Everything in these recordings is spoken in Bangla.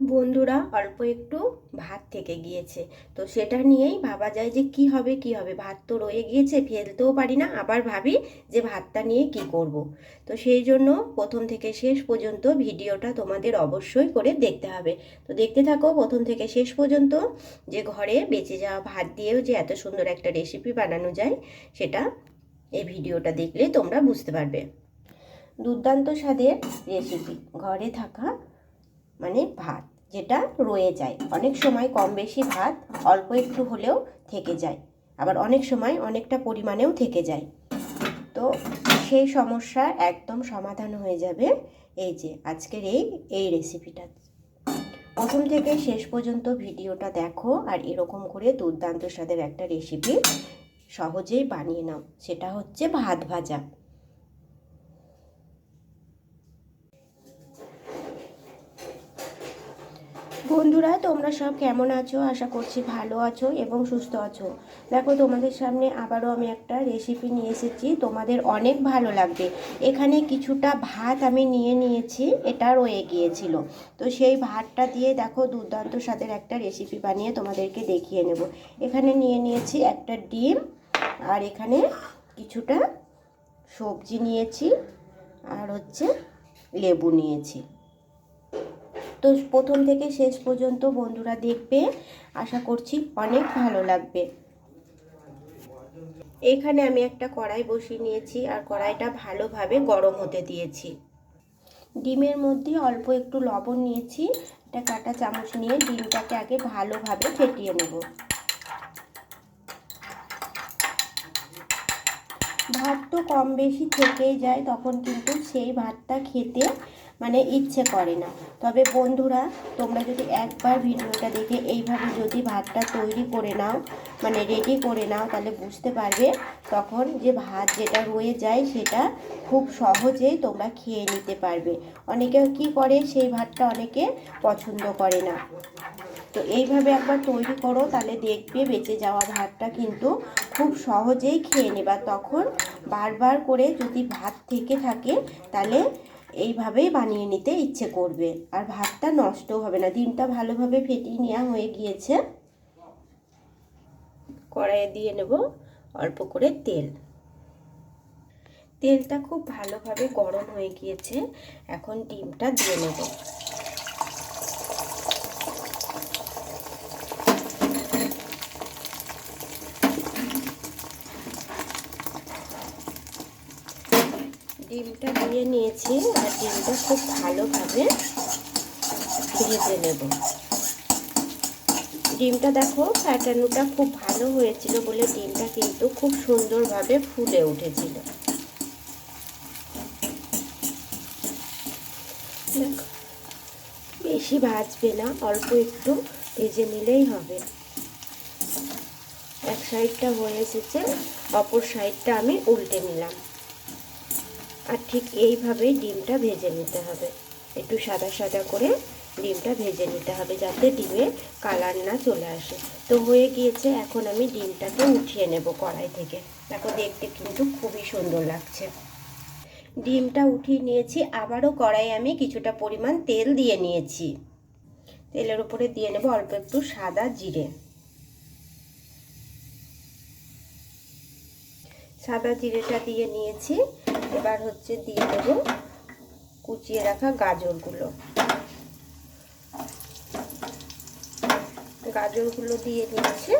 বন্ধুরা অল্প একটু ভাত থেকে গিয়েছে। তো সেটা নিয়েই ভাবা যায় যে কি হবে কি হবে? ভাত তো রয়ে গিয়েছে, ফেলতেও পারি না, আবার ভাবি যে ভাতটা নিয়ে কি করব। তো সেই জন্য প্রথম থেকে শেষ পর্যন্ত ভিডিওটা তোমাদের অবশ্যই করে দেখতে হবে। তো দেখতে থাকো প্রথম থেকে শেষ পর্যন্ত যে ঘরে বেঁচে যাওয়া ভাত দিয়েও যে এত সুন্দর একটা রেসিপি বানানো যায়, সেটা এই ভিডিওটা দেখলে তোমরা বুঝতে পারবে। দুর্দান্ত স্বাদের রেসিপি ঘরে থাকা মানে ভাত, যেটা রয়ে যায়। অনেক সময় কম বেশি ভাত অল্প একটু হলেও থেকে যায়। আবার অনেক সময় অনেকটা পরিমাণেও থেকে যায়। তো সেই সমস্যা একদম সমাধান হয়ে যাবে এই যে আজকের এই এই রেসিপিটা প্রথম থেকে শেষ পর্যন্ত ভিডিওটা দেখো আর এরকম করে দুর্দান্ত স্বাদের একটা রেসিপি সহজেই বানিয়ে নাও। সেটা হচ্ছে ভাত ভাজা। বন্ধুরা, তোমরা সব কেমন আছো? আশা করছি ভালো আছো এবং সুস্থ আছো। দেখো, তোমাদের সামনে আবারও আমি একটা রেসিপি নিয়ে এসেছি। তোমাদের অনেক ভালো লাগবে। এখানে কিছুটা ভাত আমি নিয়ে নিয়েছি, এটা রয়ে গিয়েছিল। তো সেই ভাতটা দিয়ে দেখো, দুর্দান্ত স্বাদের একটা রেসিপি বানিয়ে তোমাদেরকে দেখিয়ে নেব। এখানে নিয়ে নিয়েছি একটা ডিম, আর এখানে কিছুটা সবজি নিয়েছি, আর হচ্ছে লেবু নিয়েছি। তো প্রথম থেকে শেষ পর্যন্ত বন্ধুরা দেখবে। আশা করছি অনেক ভালো লাগবে। এখানে আমি একটা কড়াই বসিয়ে নিয়েছি আর কড়াইটা ভালোভাবে গরম হতে দিয়েছি। ডিমের মধ্যে অল্প একটু লবণ নিয়েছি। একটা কাটা চামচ নিয়ে ডিমটাকে আগে ভালোভাবে ফেটিয়ে নেব। ভাত তো কম বেশি থেকেই যায়, তখন কিন্তু সেই ভাতটা খেতে মানে ইচ্ছে করে না। তবে বন্ধুরা, তোমরা যদি একবার ভিডিওটা দেখে এইভাবে যদি ভাতটা তৈরি করে নাও মানে রেডি করে নাও, তাহলে বুঝতে পারবে তখন যে ভাত যেটা রয়ে যায়, সেটা খুব সহজেই তোমরা খেয়ে নিতে পারবে। অনেকে কি করে, সেই ভাতটা অনেকে পছন্দ করে না। তো এইভাবে একবার তৈরি করো, তাহলে দেখবে বেঁচে যাওয়া ভাতটা কিন্তু খুব সহজেই খেয়ে নেবা। তখন বারবার করে যদি ভাত থেকে থাকে, তাহলে এইভাবেই বানিয়ে নিতে ইচ্ছে করবে। আর ভাতটা নষ্ট হবে না। ডিমটা ভালোভাবে ফেটিয়ে নেওয়া হয়ে গিয়েছে। কড়াইয়ে দিয়ে নেব অল্প করে তেল। তেলটা খুব ভালোভাবে গরম হয়ে গিয়েছে। এখন ডিমটা দিয়ে নেব। ডিমটা দিয়ে নিয়েছি আর ডিমটা খুব ভালোভাবে ভেজে নেব। ডিমটা দেখো ফ্যাটানোটা খুব ভালো হয়েছিল বলে ডিমটা কিন্তু খুব সুন্দরভাবে ফুলে উঠেছিল। বেশি ভাজবে না, অল্প একটু ভেজে নিলেই হবে। এক সাইডটা হয়ে এসেছে, অপর সাইডটা আমি উল্টে নিলাম। ঠিক এইভাবেই ডিমটা ভেজে নিতে হবে। একটু সাদা সাদা করে ডিমটা ভেজে নিতে হবে যাতে ডিমে কালার না চলে আসে। তো হয়ে গিয়েছে, এখন আমি ডিমটাকে উঠিয়ে নেব কড়াই থেকে। দেখো, দেখতে কিন্তু খুবই সুন্দর লাগছে। ডিমটা উঠিয়ে নিয়েছি, আবারও কড়াই আমি কিছুটা পরিমাণ তেল দিয়ে নিয়েছি। তেলের উপরে দিয়ে নেব অল্প একটু সাদা জিরে। সাদা জিরেটা দিয়ে নিয়েছি। এবার হচ্ছে দিয়ে দেবো কুচিয়ে রাখা গাজরগুলো। গাজরগুলো দিয়ে নিচ্ছে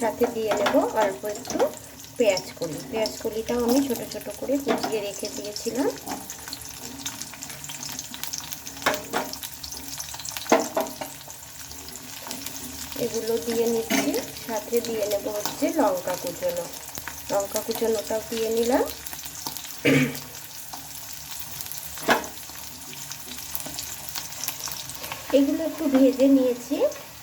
সাথে দিয়ে নেব অল্প একটু পেঁয়াজ কলি। পেঁয়াজ কলিটাও আমি ছোট ছোট করে কুচিয়ে রেখে দিয়েছিলাম। এগুলো দিয়ে নিচ্ছি। সাথে দিয়ে নেব হচ্ছে লঙ্কা কুচনো। লঙ্কা কুচনোটাও দিয়ে নিলাম। এগুলো একটু ভেজে নিয়েছি।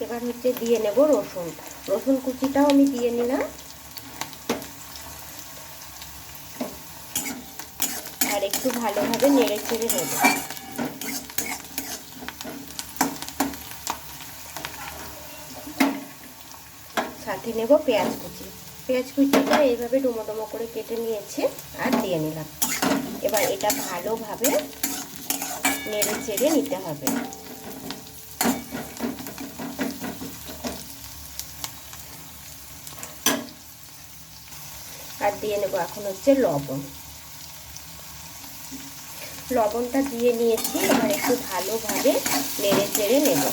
এবার হচ্ছে দিয়ে নেব রসুন। রসুন কুচিটাও আমি দিয়ে নিলাম। আর একটু ভালোভাবে নেড়ে চেড়ে নেব। সাথে নেব পেঁয়াজ কুচি। পেঁয়াজ কুচিটা এইভাবে ডুমো করে কেটে নিয়েছে আর দিয়ে নিলাম। এবার এটা ভালোভাবে নেড়ে চেড়ে নিতে হবে। আর দিয়ে নেব এখন হচ্ছে লবণ। লবণটা দিয়ে নিয়েছি, এবার একটু ভালোভাবে নেড়ে চেড়ে নেব।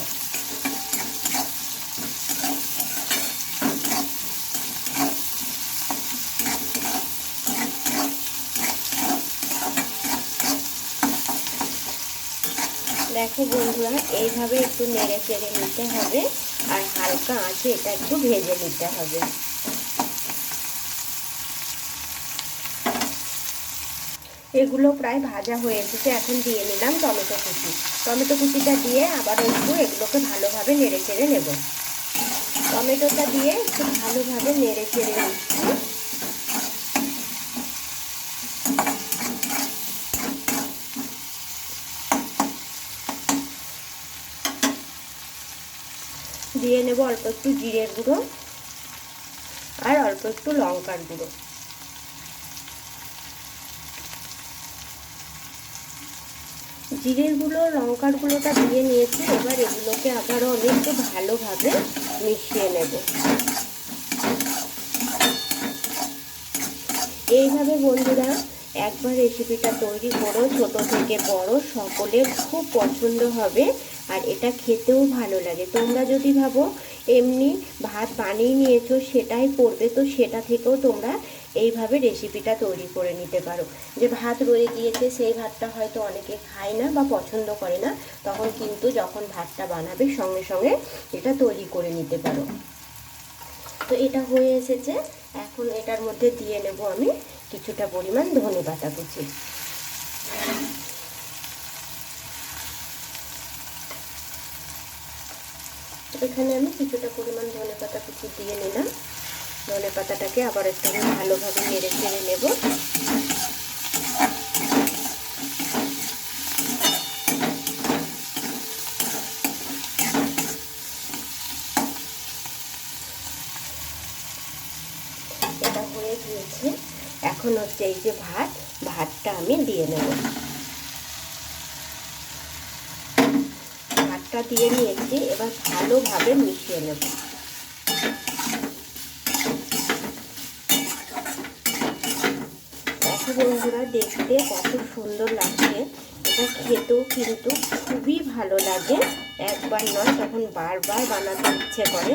দেখো বন্ধুরা, এইভাবে একটু নেড়ে চেড়ে নিতে হবে আর হালকা আঁচে এটা একটু ভেজে নিতে হবে। এগুলো প্রায় ভাজা হয়ে এসেছে, এখন দিয়ে নিলাম টমেটো কুচি। টমেটো কুচিটা দিয়ে আবার একটু এগুলোকে ভালোভাবে নেড়ে চেড়ে নেব। টমেটোটা দিয়ে একটু ভালোভাবে নেড়ে চেড়ে নিচ্ছি। দিয়ে নেব অল্প একটু জিরের গুঁড়ো আর অল্প একটু লঙ্কার গুঁড়ো। জিরের গুঁড়ো, লঙ্কার গুঁড়োটা দিয়ে নিয়েছি, এবার এগুলোকে আবারও একটু ভালোভাবে মিশিয়ে নেব। এইভাবে বন্ধুরা একবার রেসিপিটা তৈরি করো, ছোট থেকে বড়, সকলের খুব পছন্দ হবে। আর এটা খেতেও ভালো লাগে। তোমরা যদি ভাবো, এমনি ভাত বানিয়ে নিয়েছো, সেটাই পড়বে, তো সেটা থেকেও তোমরা এইভাবে রেসিপিটা তৈরি করে নিতে পারো। যে ভাত রয়ে গিয়েছে, সেই ভাতটা হয়তো অনেকে খায় না বা পছন্দ করে না, তখন কিন্তু যখন ভাতটা বানাবে, সঙ্গে সঙ্গে এটা তৈরি করে নিতে পারো। তো এটা হয়ে এসেছে। এখন এটার মধ্যে দিয়ে নেব আমি কিছুটা পরিমাণ ধনে পাতা কুচি। এখানে আমি কিছুটা পরিমাণ ধনে পাতা কুচি দিয়ে নিলাম। ধনে পাতাটাকে আবার একটু ভালোভাবে নেড়ে চেড়ে নেব। এটা হয়ে গিয়েছে। এখন হচ্ছে এই যে ভাত, ভাতটা আমি দিয়ে নেব। ভাতটা দিয়ে নিয়েছি, এবার ভালোভাবে মিশিয়ে নেব। বন্ধুরা, দেখতে কত সুন্দর লাগছে। এটা খেতেও কিন্তু খুবই ভালো লাগে, একবার নয়, তখন বারবার বানাতে ইচ্ছে করে।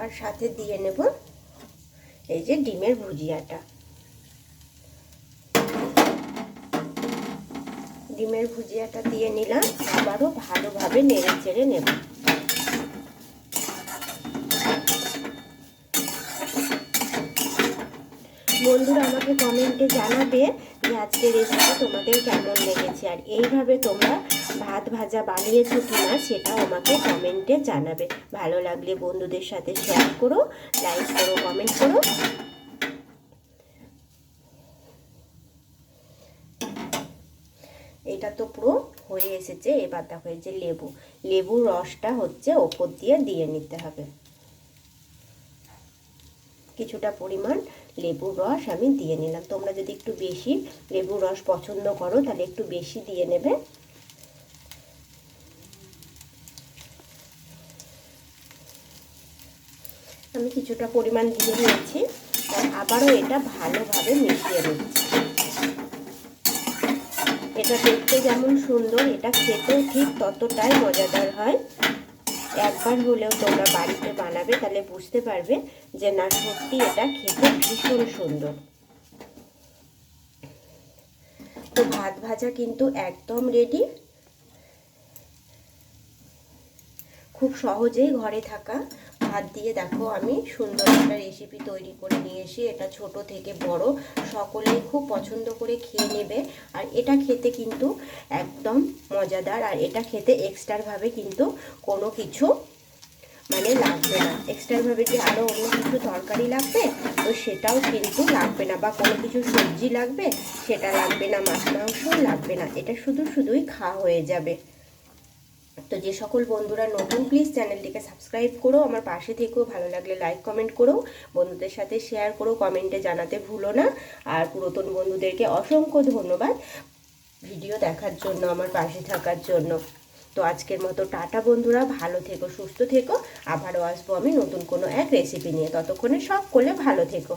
আর সাথে দিয়ে নেব এই যে ডিমের ভুজিয়াটা। ডিমের ভুজিয়াটা দিয়ে নিলাম, আবারও ভালোভাবে নেড়ে চেড়ে নেব। বন্ধুরা, আমাকে কমেন্টে জানাবে যে আজকের রেসিপি তোমাদের কেমন লেগেছে, আর এইভাবে তোমরা ভাত ভাজা বানিয়েছো কিনা সেটাও আমাকে কমেন্টে জানাবে। ভালো লাগলে বন্ধুদের সাথে শেয়ার করো লাইক করো কমেন্ট করো। এটা তো পুরো হয়ে এসেছে, এবার দেখো এই যে লেবু। লেবুর রসটা হচ্ছে ওপর দিয়ে দিয়ে নিতে হবে। কিছুটা পরিমাণ লেবুর রস আমি দিয়ে নিলাম। তোমরা যদি একটু বেশি লেবুর রস পছন্দ করো, তাহলে একটু বেশি দিয়ে নেবে। আমি কিছুটা পরিমাণ দিয়ে নিয়েছি। আবারও এটা ভালোভাবে মিশিয়ে নিচ্ছি। এটা দেখতে যেমন সুন্দর, এটা খেতেও ঠিক ততটাই মজাদার হয়। একবার হলেও তোমরা বাড়িতে বানাবে, তাহলে বুঝতে পারবে যে না, সত্যি এটা খেতে ভীষণ সুন্দর। তো ভাত ভাজা কিন্তু একদম রেডি খুব সহজেই ঘরে থাকা ভাত দিয়ে দেখো আমি সুন্দর একটা রেসিপি তৈরি করে নিয়ে এসি এটা ছোট থেকে বড়। সকলেই খুব পছন্দ করে খেয়ে নেবে। আর এটা খেতে কিন্তু একদম মজাদার। আর এটা খেতে এক্সট্রাভাবে কিন্তু কোনো কিছু মানে লাগবে না। এক্সট্রাভাবে যে আরও অন্য কিছু তরকারি লাগবে? তো সেটাও কিন্তু লাগবে না। বা কোনো কিছু সবজি লাগবে? সেটা লাগবে না। মাছ, মাংসও লাগবে না। এটা শুধু, শুধুই খাওয়া হয়ে যাবে। তো যে সকল বন্ধুরা নতুন প্লিজ চ্যানেলটিকে সাবস্ক্রাইব করো। আমার পাশে থেকেও ভালো লাগলে লাইক কমেন্ট করো। বন্ধুদের সাথে শেয়ার করো কমেন্টে জানাতে ভুলো না। আর পুরাতন বন্ধুদেরকে অসংখ্য ধন্যবাদ ভিডিও দেখার জন্য, আমার পাশে থাকার জন্য। তো আজকের মতো টাটা বন্ধুরা, ভালো থেকো, সুস্থ থেকো। আবারও আসব আমি নতুন কোনো এক রেসিপি নিয়ে। ততক্ষণে সব করলে ভালো থেকো।